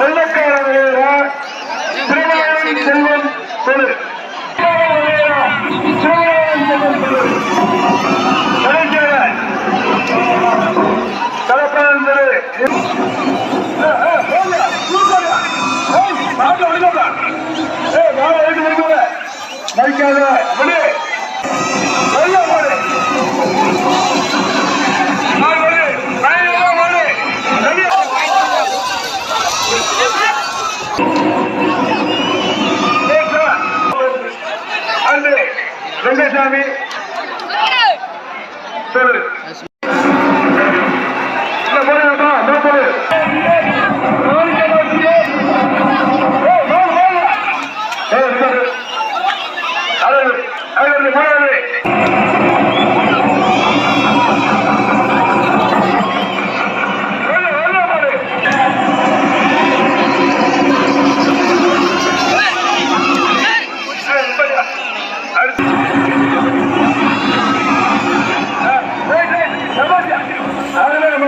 வெள்ளக்கார விளையாடா திருவாரூர் செல்வம் தொழு திருவாரூர் செல்வம் தொழு கலைஞர் கலப்படம் தொழு மறிக்காத விடு வெங்கசாமி சொல்லு.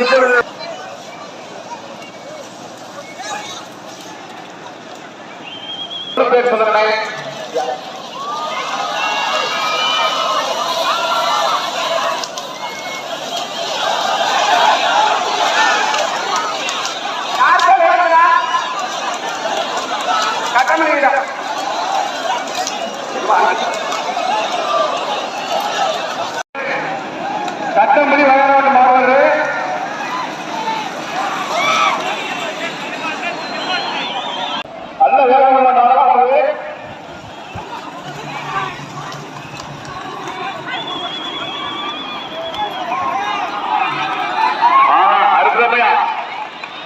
இப்பொழுது பேர் சொல்லுங்க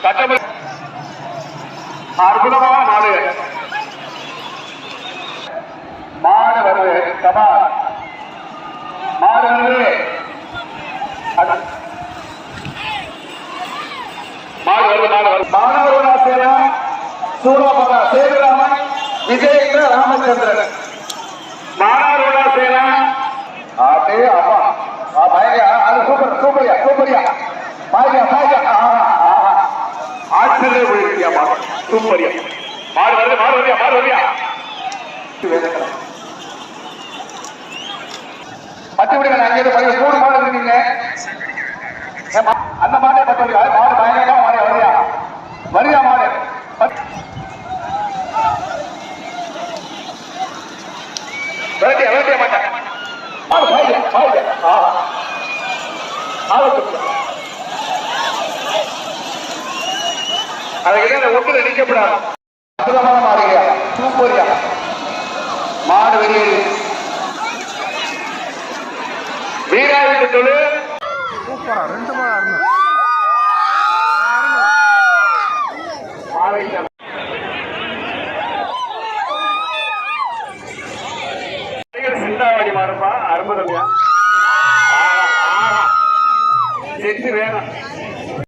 சட்டம்படி அற்புதமான மாடு. மாடு வருது. சபா மாடு வருது. அட- மாடு வருது மாடு வருது. மாணவர்களா சேரா. சூரபகா சேதுராமன் விஜயேந்திர ராமச்சந்திரன். மாணவர்களா சேரா. ஆட்டே அப்பா. ஆ அது சூப்பர் சூப்பரியா சூப்பரியா. பாய்யா பாய்யா ஆஹா ஆஹா ஆட்சியிலே மாடு சூப்பரியா மாடு வருது மாடு வருவியா மாடு வருவியா பத்து விடுங்க அங்கே பழைய மூணு மாடு இருந்தீங்க அந்த மாடே பத்து விடுங்க மாடு பயங்கரமா மாடு வரியா வரியா மாடு பத்து- விரட்டியா விரட்டியா மாட்டேன் மாடு பாய்யா பாய்யா ஆ ஆ அதுக்குதான் ஒட்டுல நிக்கப்படாது. அற்புதமான மாடுகையா சூப்பரியா. மாடு வெளியேறி. வீராயுத தொழு. சூப்பரா ரெண்டு மாடா இருந்தா சிந்தாவணி மாடுப்பா